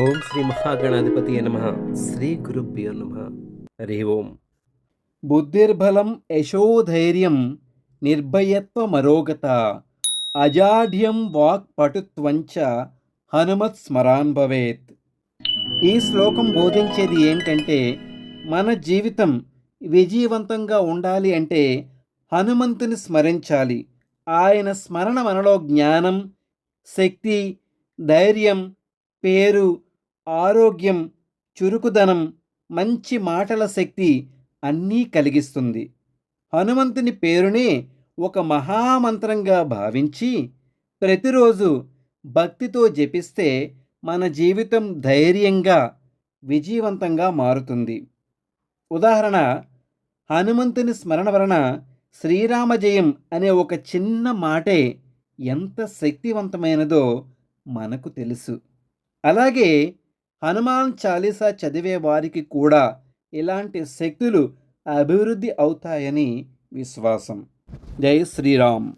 ఓం శ్రీ మహాగణాధిపతి నమ. శ్రీ గురుభ్యో నమ. హరి ఓం. బుద్ధిర్బలం యశోధైర్యం నిర్భయత్వమరోగత అజాఢ్యం వాక్పటుత్వంచ హనుమత్ స్మరాన్ భవేత్. ఈ శ్లోకం బోధించేది ఏంటంటే మన జీవితం విజయవంతంగా ఉండాలి అంటే హనుమంతుని స్మరించాలి. ఆయన స్మరణ మనలో జ్ఞానం శక్తి ధైర్యం పేరు ఆరోగ్యం చురుకుదనం మంచి మాటల శక్తి అన్నీ కలిగిస్తుంది. హనుమంతుని పేరునే ఒక మహామంత్రంగా భావించి ప్రతిరోజు భక్తితో జపిస్తే మన జీవితం ధైర్యంగా విజయవంతంగా మారుతుంది. ఉదాహరణ హనుమంతుని స్మరణ వలన శ్రీరామ జయం అనే ఒక చిన్న మాటే ఎంత శక్తివంతమైనదో మనకు తెలుసు. అలాగే హనుమాన్ చాలీసా చదివే వారికి కూడా ఇలాంటి శక్తులు అభివృద్ధి అవుతాయని విశ్వాసం. జై శ్రీరామ్.